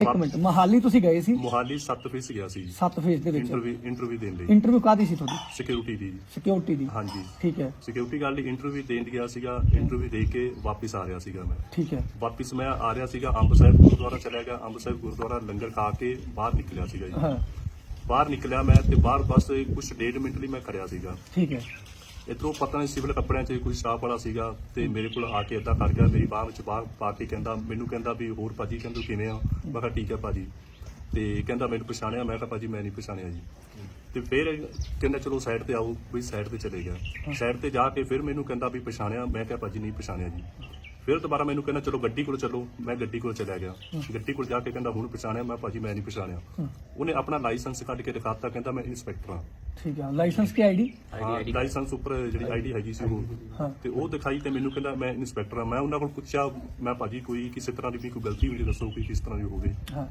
ਇੱਕ ਮਿੰਟ ਮਹਾਲੀ ਤੁਸੀਂ ਗਏ ਸੀ? ਮੋਹਾਲੀ 7 ਫੇਸ ਗਿਆ ਸੀ ਸੱਤ ਫੇਜ਼ ਦੇ ਵਿੱਚ। ਇੰਟਰਵਿਊ ਇੰਟਰਵਿਊ ਦੇਣ ਲਈ। ਇੰਟਰਵਿਊ ਕਾਦੀ ਸੀ ਤੁਹਾਡੀ? ਸਿਕਿਉਰਿਟੀ ਦੀ। ਸਿਕਿਉਰਿਟੀ ਦੀ। ਹਾਂਜੀ। ਠੀਕ ਹੈ। ਸਿਕਿਉਰਿਟੀ ਗਾਰਡ ਲਈ ਇੰਟਰਵਿਊ ਦੇਣ ਗਿਆ ਸੀਗਾ। ਇੰਟਰਵਿਊ ਦੇ ਕੇ ਵਾਪਸ ਆ ਰਿਹਾ ਸੀਗਾ ਮੈਂ। ਠੀਕ ਹੈ। ਵਾਪਸ ਮੈਂ ਆ ਰਿਹਾ ਸੀਗਾ ਅੰਬ ਸਾਹਿਬ ਗੁਰਦੁਆਰਾ ਚਲਿਆ ਗਿਆ। ਅੰਬ ਸਾਹਿਬ ਗੁਰਦੁਆਰਾ ਲੰਗਰ ਖਾ ਕੇ ਬਾਹਰ ਨਿਕਲਿਆ ਸੀਗਾ ਜੀ। ਹਾਂ। ਬਾਹਰ ਨਿਕਲਿਆ ਮੈਂ ਤੇ ਬਾਹਰ ਬਸ ਕੁਝ ਡੇਢ ਮਿੰਟ ਲਈ ਮੈਂ ਖੜਿਆ ਸੀਗਾ। ਠੀਕ ਹੈ। ਇਧਰੋਂ ਪਤਾ ਨਹੀਂ ਸਿਵਲ ਕੱਪੜਿਆਂ 'ਚ ਕੋਈ ਸਟਾਫ ਵਾਲਾ ਸੀਗਾ ਤੇ ਮੇਰੇ ਕੋਲ ਆ ਕੇ ਏਦਾਂ ਕਰ ਗਿਆ ਮੇਰੀ ਬਾਹ ਵਿੱਚ ਬਾਹ ਪਾ ਕੇ ਕਹਿੰਦਾ ਮੈਨੂੰ ਕਹਿੰਦਾ ਵੀ ਹੋਰ ਭਾਜੀ ਕਹਿੰਦਾ ਕਿਵੇਂ ਆ? ਮੈਂ ਕਿਹਾ ਠੀਕ ਹੈ ਭਾਜੀ। ਤੇ ਕਹਿੰਦਾ ਮੈਨੂੰ ਪਛਾਣਿਆ ਮੈਂ ਕਿਹਾ ਭਾਜੀ ਮੈਂ ਨਹੀਂ ਪਛਾਣਿਆ ਜੀ। ਤੇ ਫਿਰ ਕਹਿੰਦਾ ਚਲੋ ਸਾਈਡ ਤੇ ਆਓ ਵੀ ਸਾਈਡ ਤੇ ਚਲੇ ਗਿਆ। ਸਾਈਡ ਤੇ ਜਾ ਕੇ ਫਿਰ ਮੈਨੂੰ ਕਹਿੰਦਾ ਵੀ ਪਛਾਣਿਆ ਮੈਂ ਕਿਹਾ ਭਾਜੀ ਨਹੀਂ ਪਛਾਣਿਆ ਜੀ। ਫਿਰ ਦੁਬਾਰਾ ਮੈਨੂੰ ਕਹਿੰਦਾ ਚਲੋ ਗੱਡੀ ਕੋਲ ਚੱਲੋ। ਮੈਂ ਗੱਡੀ ਕੋਲ ਚਲਿਆ ਗਿਆ। ਗੱਡੀ ਕੋਲ ਜਾ ਕੇ ਕਹਿੰਦਾ ਹੁਣ ਪਛਾਣਿਆ? ਮੈਂ ਭਾਜੀ ਮੈਂ ਨਹੀਂ ਪਛਾਣਿਆ। ਉਹਨੇ ਆਪਣਾ ਲਾਇਸੈਂਸ ਕੱਢ ਕੇ ਦਿਖਾਤਾ ਕਹਿੰਦਾ ਮੈਂ ਇੰਸਪੈਕਟਰ ਹਾਂ। ਠੀਕ ਹੈ ਲਾਇਸੈਂਸ ਕੀ ਆਈਡੀ ਹਾਂ ਲਾਇਸੈਂਸ ਉੱਪਰ ਜਿਹੜੀ ਆਈਡੀ ਹੈਗੀ ਸੀ ਉਹ। ਹਾਂ। ਤੇ ਉਹ ਦਿਖਾਈ ਤੇ ਮੈਨੂੰ ਕਹਿੰਦਾ ਮੈਂ ਇੰਸਪੈਕਟਰ ਆ ਮੈਂ ਉਹਨਾਂ ਕੋਲ ਪੁੱਛਿਆ ਮੈਂ ਭਾਜੀ ਕੋਈ ਕਿਸੇ ਤਰ੍ਹਾਂ ਦੀ ਵੀ ਕੋਈ ਗਲਤੀ ਹੋਈ ਦੱਸੋ ਕੋਈ ਕਿਸ ਤਰ੍ਹਾਂ ਦੀ ਹੋਵੇ? ਹਾਂ।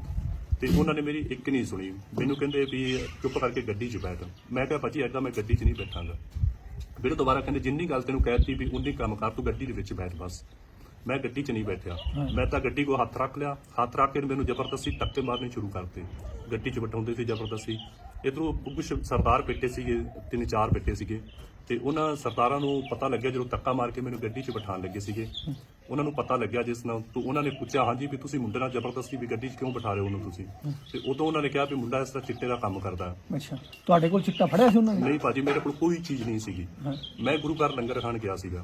ਤੇ ਉਹਨਾਂ ਨੇ ਮੇਰੀ ਇੱਕ ਨਹੀਂ ਸੁਣੀ। ਮੈਨੂੰ ਕਹਿੰਦੇ ਵੀ ਚੁੱਪ ਕਰਕੇ ਗੱਡੀ 'ਚ ਬੈਠ। ਮੈਂ ਕਿਹਾ ਭਾਜੀ ਐਦਾਂ ਮੈਂ ਗੱਡੀ 'ਚ ਨਹੀਂ ਬੈਠਾਂਗਾ। ਫਿਰ ਦੁਬਾਰਾ ਕਹਿੰਦੇ ਜਿੰਨੀ ਗੱਲ ਤੈਨੂੰ ਕਹਿਤੀ ਵੀ ਉਨੀ ਕੰਮ ਕਰ ਤੂੰ ਗੱਡੀ ਦੇ ਵਿੱਚ ਬੈਠ ਬਸ। ਮੈਂ ਗੱਡੀ 'ਚ ਨਹੀਂ ਬੈਠਿਆ। ਮੈਂ ਤਾਂ ਗੱਡੀ ਕੋ ਹੱਥ ਰੱਖ ਲਿਆ। ਹੱਥ ਰੱਖ ਕੇ ਮੈਨੂੰ ਜ਼ਬਰਦਸਤੀ ਧੱਕੇ ਮਾਰਨੇ ਸ਼ੁਰੂ ਕਰਤੇ। ਗੱਡੀ 'ਚ ਬਿਠਾਉਂਦੇ ਸੀ ਜ਼ਬਰਦਸਤੀ। ਇਧਰੋਂ ਕੁਝ ਸਰਦਾਰ ਬੈਠੇ ਸੀਗੇ ਤਿੰਨ ਚਾਰ ਬੈਠੇ ਸੀਗੇ। ਤੇ ਉਹਨਾਂ ਸਰਦਾਰਾਂ ਨੂੰ ਪਤਾ ਲੱਗਿਆ ਜਦੋਂ ਧੱਕਾ ਮਾਰ ਕੇ ਮੈਨੂੰ ਗੱਡੀ 'ਚ ਬਿਠਾਉਣ ਲੱਗੇ ਸੀਗੇ। ਉਹਨਾਂ ਨੂੰ ਪਤਾ ਲੱਗਿਆ ਜਿਸ ਨਾਲ ਤੋਂ ਉਹਨਾਂ ਨੇ ਪੁੱਛਿਆ ਹਾਂਜੀ ਵੀ ਤੁਸੀਂ ਮੁੰਡੇ ਨਾਲ ਜ਼ਬਰਦਸਤੀ ਵੀ ਗੱਡੀ 'ਚ ਕਿਉਂ ਬਿਠਾ ਰਹੇ ਹੋ ਉਹਨੂੰ ਤੁਸੀਂ? ਤੇ ਉਦੋਂ ਉਹਨਾਂ ਨੇ ਕਿਹਾ ਵੀ ਮੁੰਡਾ ਇਸ ਤਰ੍ਹਾਂ ਚਿੱਟੇ ਦਾ ਕੰਮ ਕਰਦਾ। ਅੱਛਾ। ਤੁਹਾਡੇ ਕੋਲ ਚਿੱਟਾ ਫੜਿਆ ਸੀ ਉਹਨਾਂ? ਨੇ ਨਹੀਂ ਭਾਜੀ ਮੇਰੇ ਕੋਲ ਕੋਈ ਚੀਜ਼ ਨਹੀਂ ਸੀਗੀ। ਮੈਂ ਗੁਰੂ ਘਰ ਲੰਗਰ ਖਾਣ ਗਿਆ ਸੀਗਾ।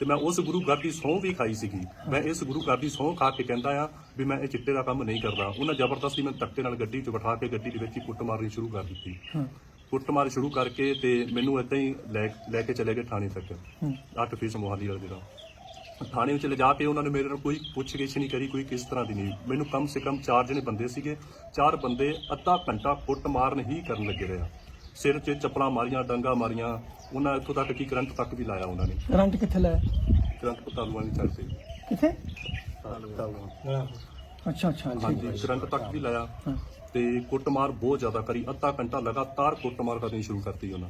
ਤੇ ਮੈਂ ਉਸ ਗੁਰੂ ਘਰ ਦੀ ਸਹੁੰ ਵੀ ਖਾਈ ਸੀਗੀ। ਮੈਂ ਇਸ ਗੁਰੂ ਘਰ ਦੀ ਸਹੁੰ ਖਾ ਕੇ ਕਹਿੰਦਾ ਆ ਵੀ ਮੈਂ ਇਹ ਚਿੱਟੇ ਦਾ ਕੰਮ ਨਹੀਂ ਕਰਦਾ। ਉਹਨਾਂ ਜ਼ਬਰਦਸਤੀ ਮੈਨੂੰ ਧੱਕੇ ਨਾਲ ਗੱਡੀ 'ਚ ਬਿਠਾ ਕੇ ਗੱਡੀ ਦੇ ਵਿੱਚ ਹੀ ਕੁੱਟ ਮਾਰਨੀ ਸ਼ੁਰੂ ਕਰ ਦਿੱਤੀ। ਕੁੱਟਮਾਰ ਸ਼ੁਰੂ ਕਰਕੇ ਤੇ ਮੈਨੂੰ ਏਦਾਂ ਹੀ ਲੈ ਲੈ ਕੇ ਚਲੇ ਗਏ ਥਾਣੇ ਤੱਕ। ਅੱਠ ਫੀਸ ਮੋਹਾਲੀ ਵਾਲੇ ਦਾ ਥਾਣੇ ਵਿੱਚ ਲਿਜਾ ਕੇ ਉਹਨਾਂ ਨੇ ਮੇਰੇ ਨਾਲ ਕੋਈ ਪੁੱਛਗਿੱਛ ਨਹੀਂ ਕਰੀ ਕੋਈ ਕਿਸ ਤਰ੍ਹਾਂ ਦੀ ਨਹੀਂ। ਮੈਨੂੰ ਕਮ ਸੇ ਕਮ ਚਾਰ ਜਣੇ ਬੰਦੇ ਸੀਗੇ। ਚਾਰ ਬੰਦੇ ਅੱਧਾ ਘੰਟਾ ਕੁੱਟ ਮਾਰਨ ਹੀ ਕਰਨ ਲੱਗੇ ਰਿਹਾ ਸਿਰ 'ਚ ਚੱਪਲਾਂ ਮਾਰੀਆਂ ਡੰਗਾ ਮਾਰੀਆਂ। ਉਹਨਾਂ ਇੱਥੋਂ ਤੱਕ ਕਿ ਕਰੰਟ ਤੱਕ ਵੀ ਲਾਇਆ ਉਹਨਾਂ ਨੇ। ਕਰੰਟ ਕਿੱਥੇ ਲਾਇਆ? ਕਰੰਟ ਪਤਾਲੂਆਂ ਨਹੀਂ ਚੱਲਦੇ ਕਿੱਥੇ? ਅੱਛਾ ਅੱਛਾ ਹਾਂਜੀ ਕਰੰਟ ਤੱਕ ਵੀ ਲਾਇਆ ਤੇ ਕੁੱਟਮਾਰ ਬਹੁਤ ਜ਼ਿਆਦਾ ਕਰੀ। ਅੱਧਾ ਘੰਟਾ ਲਗਾਤਾਰ ਕੁੱਟਮਾਰ ਕਰਨੀ ਸ਼ੁਰੂ ਕਰਤੀ ਉਹਨਾਂ।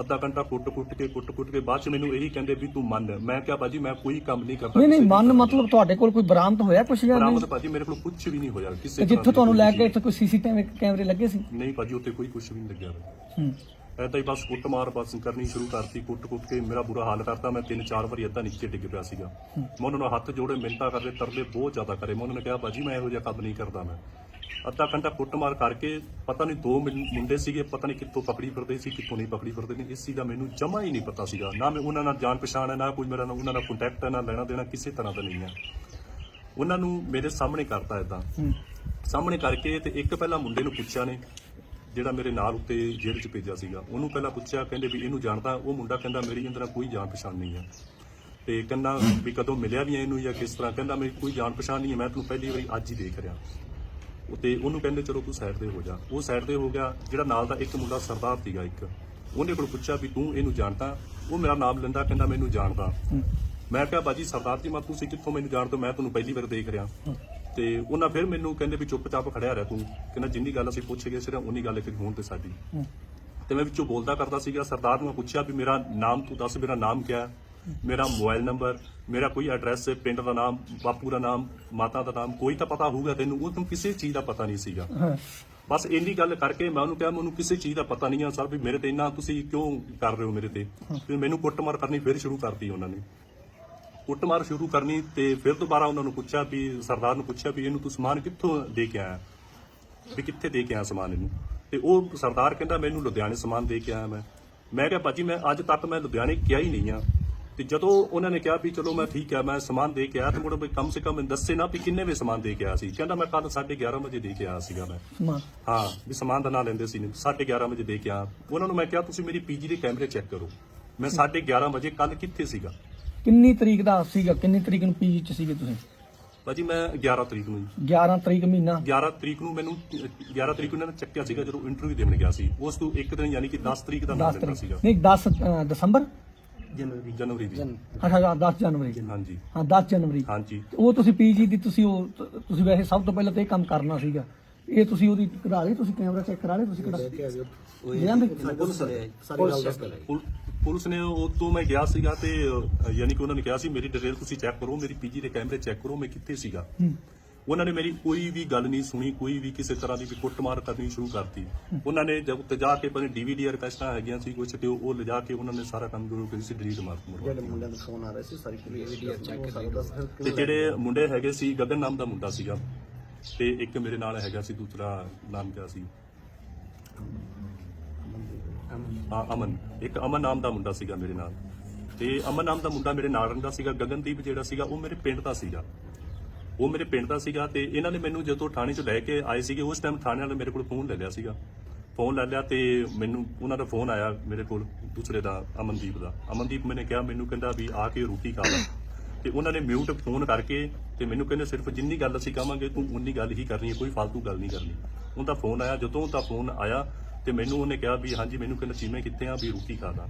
ਅੱਧਾ ਘੰਟਾ ਕੁੱਟ-ਕੁੱਟ ਕੇ ਕੁੱਟ-ਕੁੱਟ ਕੇ ਬਾਅਦ ਚ ਮੈਨੂੰ ਇਹੀ ਕਹਿੰਦੇ ਵੀ ਤੂੰ ਮੰਨ। ਮੈਂ ਕਿਹਾ ਭਾਜੀ ਮੈਂ ਕੋਈ ਕੰਮ ਨਹੀਂ ਕਰਦਾ ਨਹੀਂ ਨਹੀਂ ਮਨ ਮਤਲਬ ਤੁਹਾਡੇ ਕੋਲ ਕੋਈ ਬਰਾਮਦ ਹੋਇਆ ਕੁਛ ਜਾਂ ਨਹੀਂ? ਬਰਾਮਦ ਭਾਜੀ ਮੇਰੇ ਕੋਲ ਕੁਝ ਵੀ ਨਹੀਂ ਹੋਇਆ। ਕਿਸੇ ਜਿੱਥੋਂ ਤੁਹਾਨੂੰ ਲੈ ਕੇ ਇੱਥੇ ਕੋਈ ਸੀਸੀਟੀਵੀ ਕੈਮਰੇ ਲੱਗੇ ਸੀ? ਨਹੀਂ ਭਾਜੀ ਉੱਤੇ ਕੋਈ ਕੁਝ ਵੀ ਨਹੀਂ ਲੱਗਿਆ। ਹੂੰ। ਐਦਾਂ ਹੀ ਬਸ ਕੁੱਟਮਾਰ ਬਸ ਕਰਨੀ ਸ਼ੁਰੂ ਕਰਤੀ ਕੁੱਟ-ਕੁੱਟ ਕੇ ਮੇਰਾ ਬੁਰਾ ਹਾਲ ਕਰਤਾ। ਮੈਂ ਤਿੰਨ ਚਾਰ ਵਾਰੀ ਏਦਾਂ ਨੀਚੇ ਡਿੱਗ ਪਿਆ ਸੀਗਾ। ਮੈਂ ਉਹਨਾਂ ਨੂੰ ਹੱਥ ਜੋੜੇ ਮਿੰਤਾ ਕਰਦੇ ਤਰਲੇ ਬਹੁਤ ਜ਼ਿਆਦਾ ਕਰੇ। ਮੈਂ ਉਹਨਾਂ ਨੇ ਕਿਹਾ ਭਾਜੀ ਮੈਂ ਇਹੋ ਜਿਹਾ ਕੰਮ ਨਹੀਂ ਕਰਦਾ ਮੈਂ। ਅੱਧਾ ਘੰਟਾ ਕੁੱਟਮਾਰ ਕਰਕੇ ਪਤਾ ਨਹੀਂ ਦੋ ਮੁੰਡੇ ਸੀਗੇ ਪਤਾ ਨਹੀਂ ਕਿੱਥੋਂ ਪਕੜੀ ਫਿਰਦੇ ਸੀ ਕਿੱਥੋਂ ਨਹੀਂ ਪਕੜੀ ਫਿਰਦੇ ਨੇ ਇਸ ਚੀਜ਼ ਦਾ ਮੈਨੂੰ ਜਮਾ ਹੀ ਨਹੀਂ ਪਤਾ ਸੀਗਾ। ਨਾ ਮੈਂ ਉਹਨਾਂ ਨਾਲ ਜਾਣ ਪਛਾਣ ਹੈ ਨਾ ਕੋਈ ਮੇਰਾ ਨਾਲ ਉਹਨਾਂ ਨਾਲ ਕੰਟੈਕਟ ਹੈ ਨਾ ਲੈਣਾ ਦੇਣਾ ਕਿਸੇ ਤਰ੍ਹਾਂ ਦਾ ਨਹੀਂ ਹੈ। ਉਹਨਾਂ ਨੂੰ ਮੇਰੇ ਸਾਹਮਣੇ ਕਰਤਾ ਇਦਾਂ ਸਾਹਮਣੇ ਕਰਕੇ ਤੇ ਇੱਕ ਪਹਿਲਾਂ ਮੁੰਡੇ ਨੂੰ ਪੁੱਛਿਆ ਨੇ ਜਿਹੜਾ ਮੇਰੇ ਨਾਲ ਉੱਤੇ ਜੇਲ੍ਹ 'ਚ ਭੇਜਿਆ ਸੀਗਾ ਉਹਨੂੰ ਪਹਿਲਾਂ ਪੁੱਛਿਆ ਕਹਿੰਦੇ ਵੀ ਇਹਨੂੰ ਜਾਣਦਾ ਉਹ ਮੁੰਡਾ ਕਹਿੰਦਾ ਮੇਰੀ ਨਾਲ ਕੋਈ ਜਾਣ ਪਛਾਣ ਨਹੀਂ ਹੈ ਤੇ ਕਹਿੰਦਾ ਵੀ ਕਦੋਂ ਮਿਲਿਆ ਵੀ ਇਹਨੂੰ ਜਾਂ ਕਿਸ ਤਰ੍ਹਾਂ ਕਹਿੰਦਾ ਮੇਰੀ ਕੋਈ ਜਾਣ ਪਛਾਣ ਨਹੀਂ ਹੈ ਮੈਂ ਤੈਨੂੰ ਪਹਿਲੀ ਵਾਰੀ ਅੱਜ ਹੀ ਦੇਖ ਰਿਹਾ। ਉਹ ਤੇ ਉਹਨੂੰ ਕਹਿੰਦੇ ਚਲੋ ਤੂੰ ਸਾਈਡ ਤੇ ਹੋ ਜਾ। ਉਹ ਸਾਈਡ ਤੇ ਹੋ ਗਿਆ ਜਿਹੜਾ ਨਾਲ ਦਾ ਇੱਕ ਮੁੰਡਾ ਸਰਦਾਰ ਸੀਗਾ ਇੱਕ। ਉਹਨੇ ਕੋਲ ਪੁੱਛਿਆ ਵੀ ਤੂੰ ਇਹਨੂੰ ਜਾਣਦਾ? ਉਹ ਮੇਰਾ ਨਾਮ ਲੈਂਦਾ ਕਹਿੰਦਾ ਮੈਨੂੰ ਜਾਣਦਾ। ਮੈਂ ਕਿਹਾ ਬਾਜੀ ਸਰਦਾਰ ਜੀ ਮੈਂ ਤੁਸੀਂ ਕਿੱਥੋਂ ਮੈਨੂੰ ਜਾਣਦੇ ਮੈਂ ਤੁਹਾਨੂੰ ਪਹਿਲੀ ਵਾਰ ਦੇਖ ਰਿਹਾ। ਤੇ ਉਹਨਾਂ ਫਿਰ ਮੈਨੂੰ ਕਹਿੰਦੇ ਵੀ ਚੁੱਪਚਾਪ ਖੜਿਆ ਰਹਿ ਤੂੰ। ਕਹਿੰਦਾ ਜਿੰਨੀ ਗੱਲ ਅਸੀਂ ਪੁੱਛ ਗਏ ਸਿਰ ਉਨੀ ਗੱਲ ਇੱਕ ਹੋਣ ਤੇ ਸਾਡੀ। ਤੇ ਮੈਂ ਵਿੱਚੋਂ ਬੋਲਦਾ ਕਰਦਾ ਸੀਗਾ ਸਰਦਾਰ ਨੂੰ ਮੈਂ ਪੁੱਛਿਆ ਵੀ ਮੇਰਾ ਨਾਮ ਤੂੰ ਦੱਸ ਮੇਰਾ ਨਾਮ ਕੀ ਹੈ? ਮੇਰਾ ਮੋਬਾਈਲ ਨੰਬਰ ਮੇਰਾ ਕੋਈ ਐਡਰੈਸ ਪਿੰਡ ਦਾ ਨਾਮ ਬਾਪੂ ਦਾ ਨਾਮ ਮਾਤਾ ਦਾ ਨਾਮ ਕੋਈ ਤਾਂ ਪਤਾ ਹੋਊਗਾ ਤੈਨੂੰ ਉਹ ਤੈਨੂੰ ਕਿਸੇ ਚੀਜ਼ ਦਾ ਪਤਾ ਨਹੀਂ ਸੀਗਾ। ਬਸ ਇੰਨੀ ਗੱਲ ਕਰਕੇ ਮੈਂ ਉਹਨੂੰ ਕਿਹਾ ਮੈਨੂੰ ਕਿਸੇ ਚੀਜ਼ ਦਾ ਪਤਾ ਨਹੀਂ ਆ ਸਰ ਵੀ ਮੇਰੇ ਤੇ ਇੰਨਾ ਤੁਸੀਂ ਕਿਉਂ ਕਰ ਰਹੇ ਹੋ ਮੇਰੇ ਤੇ? ਫਿਰ ਮੈਨੂੰ ਕੁੱਟਮਾਰ ਕਰਨੀ ਫਿਰ ਸ਼ੁਰੂ ਕਰਤੀ ਉਹਨਾਂ ਨੇ। ਕੁੱਟਮਾਰ ਸ਼ੁਰੂ ਕਰਨੀ ਤੇ ਫਿਰ ਦੁਬਾਰਾ ਉਹਨਾਂ ਨੂੰ ਪੁੱਛਿਆ ਵੀ ਸਰਦਾਰ ਨੂੰ ਪੁੱਛਿਆ ਵੀ ਇਹਨੂੰ ਤੂੰ ਸਮਾਨ ਕਿੱਥੋਂ ਦੇ ਕੇ ਆਇਆ? ਵੀ ਕਿੱਥੇ ਦੇ ਕੇ ਆਇਆ ਸਮਾਨ ਇਹਨੂੰ? ਤੇ ਉਹ ਸਰਦਾਰ ਕਹਿੰਦਾ ਮੈਨੂੰ ਲੁਧਿਆਣੇ ਸਮਾਨ ਦੇ ਕੇ ਆਇਆ ਮੈਂ। ਮੈਂ ਕਿਹਾ ਭਾਜੀ ਮੈਂ ਅੱਜ ਤੱਕ ਮੈਂ ਲੁਧਿਆਣੇ ਗਿਆ ਹੀ ਨਹੀਂ ਆ। ਤੇ ਜਦੋਂ ਉਹਨਾਂ ਨੇ ਕਿਹਾ ਵੀ ਚਲੋ ਮੈਂ ਠੀਕ ਹੈ ਮੈਂ ਸਮਾਨ ਦੇ ਕੇ ਆਇਆ ਤੇ ਮੁੜ ਕਮ ਸੇ ਕਮ ਦੱਸੇ ਨਾ ਵੀ ਕਿੰਨੇ ਵੇ ਸਮਾਨ ਦੇ ਕੇ ਆਇਆ ਸੀ। ਕਹਿੰਦਾ ਮੈਂ ਕੱਲ 11:30 ਵਜੇ ਦੇ ਕੇ ਆਇਆ ਸੀਗਾ ਮੈਂ। ਹਾਂ ਵੀ ਸਮਾਨ ਦਾ ਨਾਂ ਲੈਂਦੇ ਸੀ 11:30 ਵਜੇ ਦੇ ਕੇ ਆ ਉਹਨਾਂ ਨੂੰ ਮੈਂ ਕਿਹਾ ਤੁਸੀਂ ਮੇਰੀ ਪੀਜੀ ਦੇ ਕੈਮਰੇ ਚੈੱਕ ਕਰੋ। ਮੈਂ 11:30 ਵਜੇ ਕੱਲ ਕਿੱਥੇ ਸੀਗਾ? ਕਿੰਨੀ ਤਰੀਕ ਦਾ ਸੀਗਾ? ਕਿੰਨੀ ਤਰੀਕ ਨੂੰ ਪੀਜੀ ਚ ਸੀਗੇ ਤੁਸੀਂ? ਭਾਜੀ ਮੈਂ 11 ਤਰੀਕ ਨੂੰ ਜੀ। 11 ਤਰੀਕ ਮਹੀਨਾ? 11 ਤਰੀਕ ਨੂੰ ਮੈਨੂੰ 11 ਤਰੀਕ ਨੂੰ ਇਹਨਾਂ ਨੇ ਚੱਕਿਆ ਸੀਗਾ ਜਦੋਂ ਇੰਟਰਵਿਊ ਦੇਣ ਗਿਆ ਸੀ। ਉਸ ਤੋਂ ਇੱਕ ਦਿਨ ਯਾਨੀ ਕਿ 10 ਤਰੀਕ ਦਾ ਨਾਮ 10 ਲੈਣਾ ਤਰੀਕ। ਸੀਗਾ। ਨਹੀਂ 10 ਅ, ਦਸੰਬਰ? ਜਨਵਰੀ। ਦੀ। ਅੱਛਾ 10 ਜਨਵਰੀ। ਹਾਂਜੀ। ਹਾਂ 10 ਜਨਵਰੀ। ਹਾਂਜੀ। ਉਹ ਤੁਸੀਂ ਪੀਜੀ ਦੀ ਤੁਸੀਂ ਉਹ ਤੁਸੀਂ ਵੈਸੇ ਸਭ ਤੋਂ ਪਹਿਲਾਂ ਤਾਂ ਇਹ ਕੰਮ ਕਰਨਾ ਸੀਗਾ। ਇਹ ਤੁਸੀਂ ਉਹਦੀ ਕਰਾ ਲਈ ਤੁਸੀਂ ਕੈਮਰਾ ਚੈੱਕ ਕਰਾ ਲਿਆ ਤੁਸੀਂ ਕਿਹੜਾ ਜਾਂਦੇ ਪੁਲ- ਪੁਲਿਸ ਨੇ ਉਹ ਤੋਂ ਮੈਂ ਗਿਆ ਸੀਗਾ ਤੇ ਅ, ਯਾਨੀ ਕਿ ਉਹਨਾਂ ਨੇ ਕਿਹਾ ਸੀ ਮੇਰੀ ਡਿਟੇਲ ਤੁਸੀਂ ਚੈੱਕ ਕਰੋ ਮੇਰੀ ਪੀਜੀ ਦੇ ਕੈਮਰੇ ਚੈੱਕ ਕਰੋ ਮੈਂ ਕਿੱਥੇ ਸੀਗਾ। ਉਹਨਾਂ ਨੇ ਮੇਰੀ ਕੋਈ ਵੀ ਗੱਲ ਨਹੀਂ ਸੁਣੀ ਕੋਈ ਵੀ ਕਿਸੇ ਤਰ੍ਹਾਂ ਦੀ ਵੀ ਕੁੱਟਮਾਰ ਕਰਨੀ ਸ਼ੁਰੂ ਕਰਤੀ। ਉਹਨਾਂ ਨੇ ਜਦ ਉੱਤੇ ਜਾ ਕੇ ਪਨੇ ਡੀਵੀਡੀ ਰਿਕਵੈਸਟਾਂ ਹੈਗੀਆਂ ਸੀ ਕੁਝ ਤੇ ਉਹ ਉਹ ਲਿਜਾ ਕੇ ਉਹਨਾਂ ਨੇ ਸਾਰਾ ਕੰਮ ਗੁਰੂ ਕਿਸੇ ਡਿਲੀਟ ਮਾਰ ਜਿਹੜੇ ਮੁੰਡਿਆਂ ਦੇ ਫੋਨ ਆ ਰਹੇ ਸੀ ਸਾਰੀ ਕਲੀਅਰ ਚੈੱਕ ਕਰ ਤੇ ਜਿਹੜੇ ਮੁੰਡੇ ਹੈਗੇ ਸੀ ਗਗਨ ਨਾਮ ਦਾ ਮੁੰਡਾ ਸੀਗਾ। ਤੇ ਇੱਕ ਮੇਰੇ ਨਾਲ ਹੈਗਾ ਸੀ, ਦੂਸਰਾ ਨਾਮ ਕਿਆ ਸੀ। ਹਾਂ, ਅਮਨ। ਇੱਕ ਅਮਨ ਨਾਮ ਦਾ ਮੁੰਡਾ ਸੀਗਾ ਮੇਰੇ ਨਾਲ। ਤੇ ਅਮਨ ਨਾਮ ਦਾ ਮੁੰਡਾ ਮੇਰੇ ਨਾਲ ਰਹਿੰਦਾ ਸੀਗਾ। ਗਗਨਦੀਪ ਜਿਹੜਾ ਸੀਗਾ, ਉਹ ਮੇਰੇ ਪਿੰਡ ਦਾ ਸੀਗਾ। ਉਹ ਮੇਰੇ ਪਿੰਡ ਦਾ ਸੀਗਾ ਤੇ ਇਹਨਾਂ ਨੇ ਮੈਨੂੰ ਜਦੋਂ ਥਾਣੇ 'ਚ ਲੈ ਕੇ ਆਏ ਸੀਗੇ, ਉਸ ਟਾਈਮ ਥਾਣੇ ਵਾਲੇ ਮੇਰੇ ਕੋਲ ਫੋਨ ਲੈ ਲਿਆ ਸੀਗਾ। ਫੋਨ ਲੈ ਲਿਆ ਤੇ ਮੈਨੂੰ ਉਹਨਾਂ ਦਾ ਫੋਨ ਆਇਆ ਮੇਰੇ ਕੋਲ, ਦੂਸਰੇ ਦਾ, ਅਮਨਦੀਪ ਦਾ। ਅਮਨਦੀਪ ਮੈਨੇ ਕਿਹਾ, ਮੈਨੂੰ ਕਹਿੰਦਾ ਵੀ ਆ ਕੇ ਰੋਟੀ ਖਾ ਲੈ। ਤੇ ਉਹਨਾਂ ਨੇ ਮਿਊਟ ਫੋਨ ਕਰਕੇ ਤੇ ਮੈਨੂੰ ਕਹਿੰਦੇ ਸਿਰਫ ਜਿੰਨੀ ਗੱਲ ਅਸੀਂ ਕਹਾਂਗੇ ਤੂੰ ਉਨੀ ਗੱਲ ਹੀ ਕਰਨੀ ਹੈ ਕੋਈ ਫालतू ਗੱਲ ਨਹੀਂ ਕਰਨੀ। ਉਹਦਾ ਫੋਨ ਆਇਆ ਜਦੋਂ ਉਹਦਾ ਫੋਨ ਆਇਆ ਤੇ ਮੈਨੂੰ ਉਹਨੇ ਕਿਹਾ ਵੀ ਹਾਂਜੀ ਮੈਨੂੰ ਕਹਿੰਦਾ ਚੀਮੇ ਕਿੱਥੇ ਆ ਵੀ ਰੋਟੀ ਖਾ ਲਾ।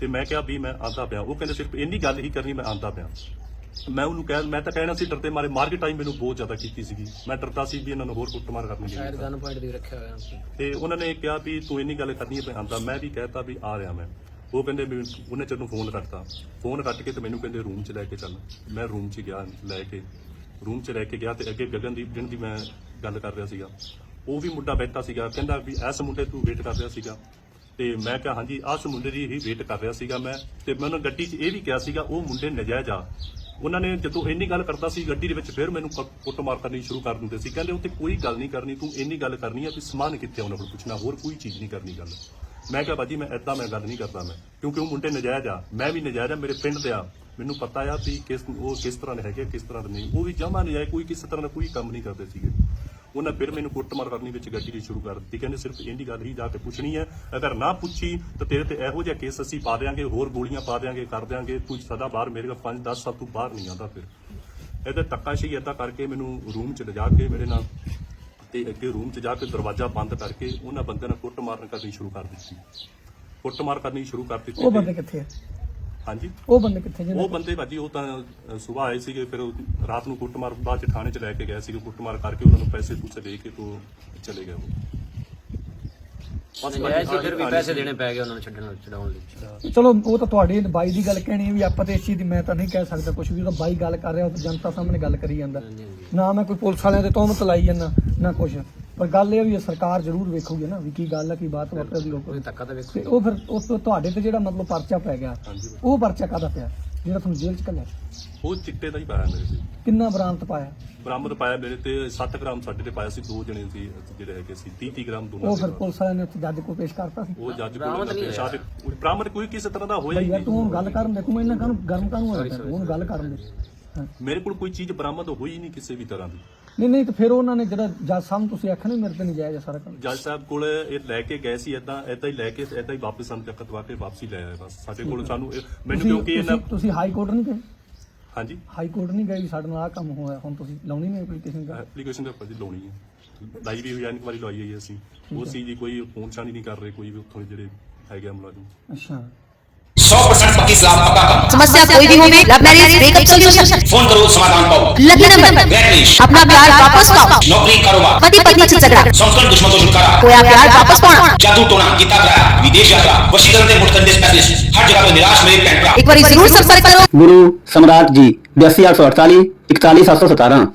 ਤੇ ਮੈਂ ਕਿਹਾ ਵੀ ਮੈਂ ਆਂਦਾ ਪਿਆ। ਉਹ ਕਹਿੰਦੇ ਸਿਰਫ ਇੰਨੀ ਗੱਲ ਹੀ ਕਰਨੀ ਮੈਂ ਆਂਦਾ ਪਿਆ। ਮੈਂ ਉਹਨੂੰ ਕਹਿ ਮੈਂ ਤਾਂ ਕਹਿਣਾ ਸੀ ਡਰਦੇ ਮਾਰੇ ਮਾਰਕੀਟ ਟਾਈਮ ਮੈਨੂੰ ਬਹੁਤ ਜ਼ਿਆਦਾ ਕੀਤੀ ਸੀਗੀ। ਮੈਂ ਡਰਦਾ ਸੀ ਵੀ ਇਹਨਾਂ ਨੂੰ ਹੋਰ ਕੁੱਟਮਾਰ ਕਰਨੀ ਸ਼ਾਇਦ ਗਨ ਪੁਆਇੰਟ ਦੀ ਰੱਖਿਆ ਹੋਇਆ ਤੇ ਉਹਨਾਂ ਨੇ ਕਿਹਾ ਵੀ ਤੂੰ ਇੰਨੀ ਗੱਲ ਕਰਨੀ ਹੈ ਮੈਂ ਆਂਦਾ। ਮੈਂ ਵੀ ਕਹਿਤਾ ਵੀ ਆ ਰਿਹਾ ਮੈਂ। ਉਹ ਕਹਿੰਦੇ ਵੀ ਉਹਨੇ ਤੈਨੂੰ ਫੋਨ ਕੱਟਤਾ। ਫੋਨ ਕੱਟ ਕੇ ਤੇ ਮੈਨੂੰ ਕਹਿੰਦੇ ਰੂਮ 'ਚ ਲੈ ਕੇ ਚੱਲ। ਮੈਂ ਰੂਮ 'ਚ ਗਿਆ, ਲੈ ਕੇ। ਰੂਮ 'ਚ ਲੈ ਕੇ ਗਿਆ ਤੇ ਅੱਗੇ ਗਗਨਦੀਪ ਜਿਹਨ ਦੀ ਮੈਂ ਗੱਲ ਕਰ ਰਿਹਾ ਸੀਗਾ। ਉਹ ਵੀ ਮੁੰਡਾ ਬੈਠਾ ਸੀਗਾ। ਕਹਿੰਦਾ ਵੀ ਐਸ ਮੁੰਡੇ ਤੂੰ ਵੇਟ ਕਰ ਰਿਹਾ ਸੀਗਾ। ਤੇ ਮੈਂ ਕਿਹਾ, ਹਾਂਜੀ ਆਸ ਮੁੰਡੇ ਦੀ ਹੀ ਵੇਟ ਕਰ ਰਿਹਾ ਸੀਗਾ ਮੈਂ। ਤੇ ਮੈਂ ਉਹਨਾਂ ਗੱਡੀ 'ਚ ਇਹ ਵੀ ਕਿਹਾ ਸੀਗਾ, ਉਹ ਮੁੰਡੇ ਨਜਾਇਜ਼ ਆ। ਉਹਨਾਂ ਨੇ ਜਦੋਂ ਇੰਨੀ ਗੱਲ ਕਰਦਾ ਸੀ ਗੱਡੀ ਦੇ ਵਿੱਚ, ਫਿਰ ਮੈਨੂੰ ਕੁ- ਕੁੱਟਮਾਰ ਕਰਨੀ ਸ਼ੁਰੂ ਕਰ ਦਿੰਦੇ ਸੀ। ਕਹਿੰਦੇ ਉੱਥੇ ਕੋਈ ਗੱਲ ਨਹੀਂ ਕਰਨੀ, ਤੂੰ ਇੰਨੀ ਗੱਲ ਕਰਨੀ ਆ ਵੀ ਸਮਾਨ ਕਿੱਥੇ ਆ, ਉਹਨਾਂ ਕੋਲ ਪੁੱਛਣਾ। ਹੋਰ ਕੋਈ ਚੀਜ਼ ਨਹੀਂ ਕਰਨੀ ਗੱਲ। ਮੈਂ ਕਿਹਾ ਬਾਜੀ ਮੈਂ ਐਦਾਂ ਮੈਂ ਗੱਲ ਨਹੀਂ ਕਰਦਾ ਮੈਂ। ਕਿਉਂਕਿ ਉਹ ਮੁੰਡੇ ਨਜਾਇਜ਼ ਆ। ਮੈਂ ਵੀ ਨਜਾਇਜ਼ ਆ, ਮੇਰੇ ਪਿੰਡ ਦੇ ਆ। ਮੈਨੂੰ ਪਤਾ ਆ ਵੀ ਕਿਸ ਉਹ ਕਿਸ ਤਰ੍ਹਾਂ ਦੇ ਹੈਗੇ ਕਿਸ ਤਰ੍ਹਾਂ ਦੇ ਨਹੀਂ। ਉਹ ਵੀ ਜਮਾ ਨਜਾਇਜ਼, ਕੋਈ ਕਿਸੇ ਤਰ੍ਹਾਂ ਦਾ ਕੋਈ ਕੰਮ ਨਹੀਂ ਕਰਦੇ ਸੀਗੇ। ਉਹਨਾਂ ਫਿਰ ਮੈਨੂੰ ਕੁੱਟਮਾਰ ਕਰਨੀ ਵਿੱਚ ਗੱਡੀ ਦੀ ਸ਼ੁਰੂ ਕਰ ਦਿੱਤੀ। ਕਹਿੰਦੇ ਸਿਰਫ ਇੰਨੀ ਗੱਲ ਹੀ ਜਾ ਕੇ ਪੁੱਛਣੀ ਹੈ ਅਗਰ ਨਾ ਪੁੱਛੀ, ਤਾਂ ਤੇਰੇ ਤੇ ਇਹੋ ਜਿਹਾ ਕੇਸ ਅਸੀਂ ਪਾ ਦਿਆਂਗੇ, ਹੋਰ ਗੋਲੀਆਂ ਪਾ ਦਿਆਂਗੇ, ਕਰ ਦਿਆਂਗੇ। ਤੂੰ ਸਦਾ ਬਾਹਰ, ਮੇਰੇ ਕੋਲ 5 10 ਸਾਲ ਤੂੰ ਬਾਹਰ ਨਹੀਂ ਆਉਂਦਾ ਫਿਰ। ਇਹਦੇ ਧੱਕਾਸ਼ਾਹੀ ਏਦਾਂ ਕਰਕੇ ਮੈਨੂੰ ਰੂਮ 'ਚ ਲਿਜਾ ਕੇ ਮੇਰੇ ਨਾਲ ਤੇ ਅੱਗੇ ਰੂਮ 'ਚ ਜਾ ਕੇ ਦਰਵਾਜ਼ਾ ਬੰਦ ਕਰਕੇ ਉਹਨਾਂ ਬੰਦੇ ਨੇ ਕੁੱਟ ਮਾਰਨ ਕਰਨੀ ਸ਼ੁਰੂ ਕਰ ਦਿੱਤੀ। ਕੁੱਟ ਮਾਰ ਕਰਨੀ ਸ਼ੁਰੂ ਕਰ ਦਿੱਤੀ ਉਹ ਬੰਦੇ ਕਿੱਥੇ ਆ? ਹਾਂਜੀ। ਉਹ ਬੰਦੇ ਕਿੱਥੇ ਉਹ ਜਿਹਨੇ ਬੰਦੇ ਭਾਜੀ ਉਹ ਤਾਂ ਸਵੇਰ ਆਏ ਸੀਗੇ ਫਿਰ ਉਹ ਰਾਤ ਨੂੰ ਕੁੱਟਮਾਰ ਬਾਅਦ ਚ ਥਾਣੇ ਚ ਲੈ ਕੇ ਗਏ ਸੀਗੇ। ਕੁੱਟਮਾਰ ਕਰਕੇ ਉਹਨਾਂ ਨੂੰ ਪੈਸੇ ਪੂਸੇ ਦੇ ਕੇ ਤੋਂ ਚਲੇ ਗਏ ਉਹ। ਨਜਾਇਜ਼ ਸੀ ਫਿਰ ਵੀ ਪੈਸੇ ਦੇਣੇ ਪੈ ਗਏ ਉਹਨਾਂ ਨੂੰ ਛੱਡਣ ਛਡਾਉਣ ਲਈ। ਚਲੋ ਉਹ ਤਾਂ ਤੁਹਾਡੀ ਬਾਈ ਦੀ ਗੱਲ ਕਹਿਣੀ ਹੈ ਵੀ ਆਪਾਂ ਤੇ ਇਸ ਚੀਜ਼ ਦੀ ਮੈਂ ਤਾਂ ਨਹੀਂ ਕਹਿ ਸਕਦਾ ਕੁਝ ਵੀ ਉਹ ਤਾਂ ਬਾਈ ਗੱਲ ਕਰ ਰਿਹਾ ਉਹ ਤਾਂ ਜਨਤਾ ਸਾਹਮਣੇ ਗੱਲ ਕਰੀ ਜਾਂਦਾ। ਨਾ ਮੈਂ ਕੋਈ ਪੁਲਿਸ ਵਾਲਿਆਂ ਦੇ ਤੌਮਤ ਲਾਈ ਜਾਂਦਾ ਨਾ ਕੁਝ ਪਰ ਗੱਲ ਇਹ ਆ ਵੀ ਇਹ ਸਰਕਾਰ ਜ਼ਰੂਰ ਵੇਖੂਗੀ ਨਾ ਵੀ ਕੀ ਗੱਲ ਹੈ ਕੀ ਬਾਤ ਵਾਪਰ ਦੀ ਲੋਕ ਕੋਈ ਧੱਕਾ ਤਾਂ ਵੇਖੋ। ਤੇ ਉਹ ਫਿਰ ਉਹ ਤੋਂ ਤੁਹਾਡੇ ਤੇ ਜਿਹੜਾ ਮਤਲਬ ਪਰਚਾ ਪੈ ਗਿਆ ਉਹ ਪਰਚਾ ਕਾਹਦਾ ਪਿਆ? ਜਿਹੜਾ ਤੁਹਾਨੂੰ ਜੇਲ੍ਹ ਚ ਘੱਲਿਆ ਉਹ ਚਿੱਟੇ ਦਾ ਹੀ ਪਾਇਆ ਮੇਰੇ ਤੇ। ਕਿੰਨਾ ਬਰਾਮਦ ਪਾਇਆ? ਬਰਾਮਦ ਪਾਇਆ ਮੇਰੇ ਤੇ 7 ਗ੍ਰਾਮ ਸਾਡੇ ਤੇ ਪਾਇਆ ਸੀ ਦੋ ਜਣੇ ਸੀ ਜਿਹੜੇ ਹੈਗੇ ਸੀ 30 30 ਗ੍ਰਾਮ ਦੋਨਾਂ ਉਹ ਫਿਰ ਪੁਲਿਸ ਵਾਲਿਆਂ ਨੇ ਉੱਥੇ ਜੱਜ ਕੋਲ ਪੇਸ਼ ਕਰਤਾ ਸੀ? ਉਹ ਜੱਜ ਕੋਲ ਨਹੀਂ ਸ਼ਾਇਦ ਬਰਾਮਦ ਕੋਈ ਕਿਸੇ ਤਰ੍ਹਾਂ ਦਾ ਹੋਇਆ ਹੀ ਯਾਰ ਨਹੀਂ। ਤੂੰ ਹੁਣ ਗੱਲ ਕਰਨ ਦੇ ਤੂੰ ਇਹਨਾਂ ਕਾਹਨੂੰ ਗਰਮ ਕਾਹਨੂੰ ਹੋਇਆ? ਹੁਣ ਗੱਲ ਕਰਨ ਦੇ। ਮੇਰੇ ਕੋਲ ਕੋਈ ਚੀਜ਼ ਬਰਾਮਦ ਹੋਈ ਨਹੀਂ ਕਿਸੇ ਵੀ ਤਰ੍ਹਾਂ ਦੀ। ਨਹੀਂ ਨਹੀਂ ਤੇ ਫਿਰ ਉਹਨਾਂ ਨੇ ਜਿਹੜਾ ਜੱਜ ਸਾਹਮਣੇ ਤੁਸੀਂ ਆਖਿਆ ਨਾ ਮੇਰੇ ਤੇ ਨਜਾਇਜ਼ ਹੈ ਸਾਰਾ ਕੰਮ। ਜੱਜ ਸਾਹਿਬ ਕੋਲ ਇਹ ਲੈ ਕੇ ਗਏ ਸੀ ਇਦਾਂ ਇਦਾਂ ਹੀ ਲੈ ਕੇ ਇਦਾਂ ਹੀ ਵਾਪਸ ਸਾਨੂੰ ਚੱਕਤ ਵਾ ਕੇ ਵਾਪਸੀ ਲੈ ਆਏ ਬਸ। ਸਾਡੇ ਕੋਲ ਸਾਨੂੰ ਇਹ- ਮੈਨੂੰ ਤੁਸੀਂ- ਕਿਉਂਕਿ ਇਹਨਾਂ ਤੁਸੀਂ- ਤੁਸੀਂ ਹਾਈ ਕੋਰਟ ਨਹੀਂ ਗਏ? ਹਾਂਜੀ। ਹਾਈ ਕੋਰਟ ਨਹੀਂ ਗਏ ਵੀ ਸਾਡੇ ਨਾਲ ਆਹ ਕੰਮ ਹੋਇਆ ਹੁਣ ਤੁਸੀਂ ਲਾਉਣੀ ਨਹੀਂ ਐਪਲੀਕੇਸ਼ਨ ਦਾ ਐਪਲੀਕੇਸ਼ਨ ਦੇ ਉੱਪਰ ਜੀ ਲਾਉਣੀ ਹੈ ਲਾਈ ਵੀ ਹੋਈ ਆ ਇੱਕ ਵਾਰੀ ਲਵਾਈ ਹੋਈ ਹੈ ਅਸੀਂ। ਉਹ ਸੀ ਜੀ ਕੋਈ ਫੋਨ ਛਾਣੀ ਨਹੀਂ ਕਰ ਰਹੇ ਕੋਈ ਵੀ ਉੱਥੋਂ ਦੇ ਜਿਹੜੇ ਹੈਗੇ ਆ ਮੁਲਾਜ਼ਮ। ਅੱਛਾ। 100% पक्की पक्का काम। समस्या कोई भी हो love marriage breakup solution phone करो समाधान पाओ। Lucky number. अपना प्यार वापस पाओ। नौकरी कारोबार पति पत्नी से झगड़ा। संस्कृत दुश्मन तो छुटकारा। खोया प्यार वापस पाना जादू टोना गीता ग्रह विदेश यात्रा वशीकरण के मुतकंदे स्पेशलिस्ट हर जगह पे निराश मेरे पैन एक बार ज़रूर संपर्क करो। गुरु सम्राट जी बयासी आठ सौ अड़तालीस इकतालीस सात सौ सतारह।